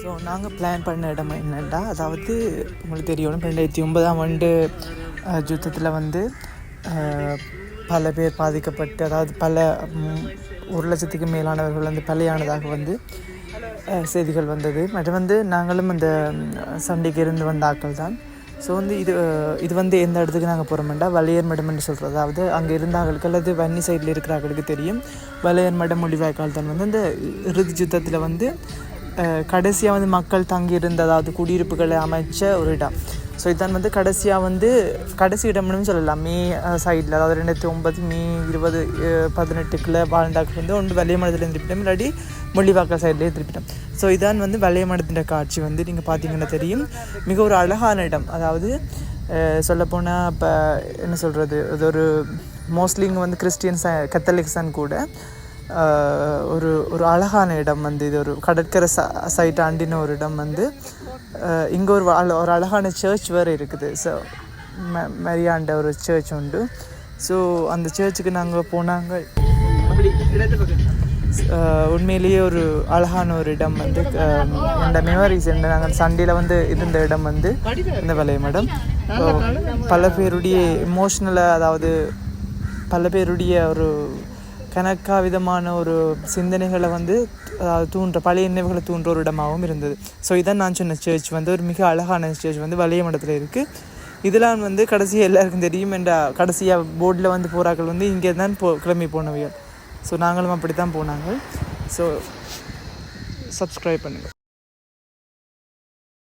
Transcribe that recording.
So நாங்கள் plan பண்ண இடம் என்னென்னா அதாவது உங்களுக்கு தெரியணும் ரெண்டாயிரத்தி ஒன்பதாம் ஆண்டு யுத்தத்தில் வந்து பல பேர் பாதிக்கப்பட்டு அதாவது பல ஒரு லட்சத்துக்கு மேலானவர்கள் வந்து பலியானதாக வந்து செய்திகள் வந்தது. மற்றும் வந்து நாங்களும் அந்த சண்டைக்கு இருந்து வந்த ஆட்கள் தான். ஸோ வந்து இது இது வந்து எந்த இடத்துக்கு நாங்கள் போகிறோம்டா வலையர் மடம்னு சொல்கிறது அதாவது அங்கே இருந்தாங்களுக்கு அல்லது வன்னி சைடில் இருக்கிறவங்களுக்கு தெரியும். வலையர் மடம் மொழிவாய்க்கால் தான் வந்து அந்த இறுதி யுத்தத்தில் வந்து கடைசியாக வந்து மக்கள் தங்கி இருந்த அதாவது குடியிருப்புகளை அமைச்ச ஒரு இடம். ஸோ இதான் வந்து கடைசியாக வந்து கடைசி இடம்னு சொல்லலாம். மே சைடில் அதாவது ரெண்டாயிரத்தி ஒன்பது மே இருபது பதினெட்டுக்குள்ளே வாழ்ந்தாக்கள் வந்து ஒன்று மடத்தில் திருப்பிட்டோம் இல்லாட்டி மொழிவாக்கல் சைட்லேயே திருப்பிட்டோம் ஸோ இதான் வந்து வலையமடத்தின் காட்சி வந்து நீங்கள் பார்த்தீங்கன்னா தெரியும். மிக ஒரு அழகான இடம். அதாவது சொல்லப்போனால் இப்போ என்ன சொல்கிறது இது ஒரு மோஸ்ட்லி இங்கே வந்து கிறிஸ்டியன்ஸ் கத்தலிக்ஸான் கூட ஒரு ஒரு அழகான இடம் வந்து இது. ஒரு கடற்கரை ச சைட் ஆண்டின ஒரு இடம் வந்து இங்கே ஒரு அழ- ஒரு அழகான சர்ச் வேறு இருக்குது. ஸோ மரியாண்ட ஒரு சர்ச் உண்டு. ஸோ அந்த சர்ச்சுக்கு நாங்கள் போனாங்க. உண்மையிலேயே ஒரு அழகான ஒரு இடம் வந்து இந்த மெமரிஸ் இந்த நாங்கள் சண்டேல வந்து இருந்த இடம் வந்து இந்த வளையம் இடம் பல பேருடைய இமோஷ்னலாக அதாவது பல பேருடைய ஒரு கணக்கா விதமான ஒரு சிந்தனைகளை வந்து தூண்டுற பழைய நினைவுகளை தூண்டுற ஒரு இடமாகவும் இருந்தது. ஸோ இதான் நான் சொன்ன சர்ச் வந்து ஒரு மிக அழகான சர்ச் வந்து வலிய மடத்தில் இருக்குது இதெல்லாம் வந்து கடைசியாக எல்லாருக்கும் தெரியும் என்ற கடைசியாக போர்டில் வந்து போகிறாக்கள் வந்து இங்கே தான் போ கிளம்பி போனவைகள். ஸோ நாங்களும் அப்படி தான் போனாங்க. ஸோ சப்ஸ்கிரைப் பண்ணுங்கள்